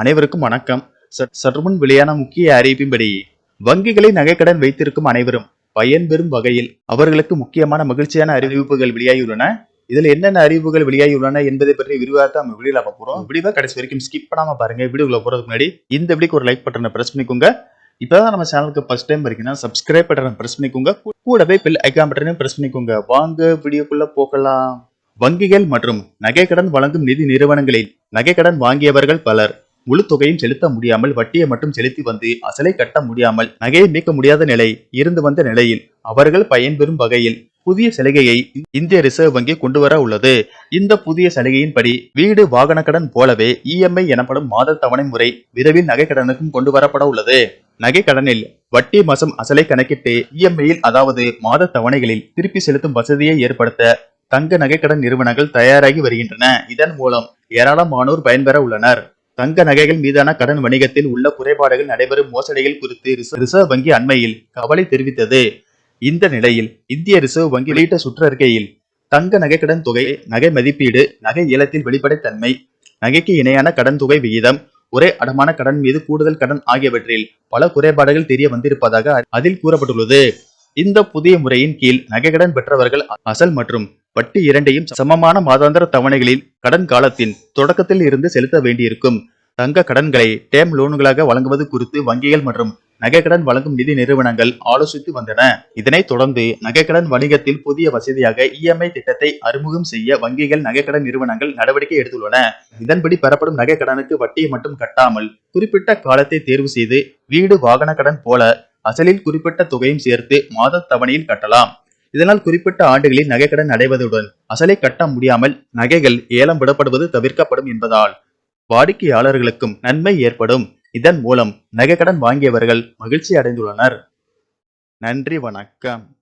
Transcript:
அனைவருக்கும் வணக்கம். சற்- வெளியான முக்கிய அறிவிப்பின்படி வங்கிகளில் நகைக்கடன் வைத்திருக்கும் அனைவரும் பயன்பெறும் வகையில் அவர்களுக்கு முக்கியமான மகிழ்ச்சியான அறிவிப்புகள் வெளியாகியுள்ளன. இதுல என்னென்ன அறிவிப்புகள் வெளியாகியுள்ளன என்பதை பற்றி விரிவாக நம்ம வீடியோல பார்க்க போறோம். வீடியோ கடைசி வரைக்கும் ஸ்கிப் பண்ணாம பாருங்க. வீடியோக்குள்ள போறதுக்கு முன்னாடி இந்த வீடியோக்கு ஒரு லைக் பட்டனை பிரஸ் பண்ணிக்கோங்க. இப்பதான் நம்ம சேனலுக்கு ஃபர்ஸ்ட் டைம் இருக்கீங்கன்னா சப்ஸ்கிரைப் பட்டனை பிரஸ் பண்ணிக்கோங்க. கூடவே பில் ஐக்கான் பட்டனையும் பிரஸ் பண்ணிக்கோங்க. வாங்க வீடியோக்குள்ள போகலாம். வங்கிகள் மற்றும் நகைக்கடன் வழங்கும் நிதி நிறுவனங்களில் நகைக்கடன் வாங்கியவர்கள் பலர். முழு தொகையும் செலுத்த முடியாமல் வட்டியை மட்டும் செலுத்தி வந்து அசலை கட்ட முடியாமல் நகையை மீட்க முடியாத நிலை இருந்து வந்த நிலையில் அவர்கள் பயன்பெறும் வகையில் புதிய சலுகையை இந்திய ரிசர்வ் வங்கி கொண்டு வர உள்ளது. இந்த புதிய சலுகையின்படி வீடு வாகன கடன் போலவே இஎம்ஐ எனப்படும் மாத தவணை முறை விரைவில் நகை கடனுக்கும் கொண்டு வரப்பட உள்ளது. நகை கடனில் வட்டி மாசம் அசலை கணக்கிட்டு இஎம்ஐயில் அதாவது மாத தவணைகளில் திருப்பி செலுத்தும் வசதியை ஏற்படுத்த தங்க நகைக்கடன் நிறுவனங்கள் தயாராகி வருகின்றன. இதன் மூலம் ஏராளமானோர் பயன்பெற உள்ளனர். தங்க நகைகள் மீதான கடன் வணிகத்தில் உள்ள குறைபாடுகள் நடைபெறும் மோசடிகள் குறித்து ரிசர்வ் வங்கி அண்மையில் கவலை தெரிவித்தது. இந்த நிலையில் இந்திய ரிசர்வ் வங்கி வெளியிட்ட சுற்றறிக்கையில் தங்க நகை கடன் தொகை நகை மதிப்பீடு நகை ஏலத்தில் வெளிப்படைத்தன்மை நகைக்கு இணையான கடன் தொகை விகிதம் ஒரே அடமான கடன் மீது கூடுதல் கடன் ஆகியவற்றில் பல குறைபாடுகள் தெரிய வந்திருப்பதாக அதில் கூறப்பட்டுள்ளது. இந்த புதிய முறையின் கீழ் நகைக்கடன் பெற்றவர்கள் அசல் மற்றும் வட்டி இரண்டையும் சமமான மாதாந்திர தவணைகளில் கடன் காலத்தின் தொடக்கத்தில் இருந்து செலுத்த வேண்டியிருக்கும். தங்க கடன்களை டேம் லோன்களாக வழங்குவது குறித்து வங்கிகள் மற்றும் நகைக்கடன் வழங்கும் நிதி நிறுவனங்கள் ஆலோசித்து வந்தன. இதனைத் தொடர்ந்து நகைக்கடன் வணிகத்தில் புதிய வசதியாக இஎம்ஐ திட்டத்தை அறிமுகம் செய்ய வங்கிகள் நகைக்கடன் நிறுவனங்கள் நடவடிக்கை எடுத்துள்ளன. இதன்படி பெறப்படும் நகைக்கடனுக்கு வட்டியை மட்டும் கட்டாமல் குறிப்பிட்ட காலத்தை தேர்வு செய்து வீடு வாகன கடன் போல அசலில் குறிப்பிட்ட தொகையும் சேர்த்து மாத தவணையில் கட்டலாம். இதனால் குறிப்பிட்ட ஆண்டுகளில் நகைக்கடன் அடைவதுடன் அசலை கட்ட முடியாமல் நகைகள் ஏலம் விடப்படுவது தவிர்க்கப்படும் என்பதால் வாடிக்கையாளர்களுக்கும் நன்மை ஏற்படும். இதன் மூலம் நகைக்கடன் வாங்கியவர்கள் மகிழ்ச்சி அடைந்துள்ளனர். நன்றி வணக்கம்.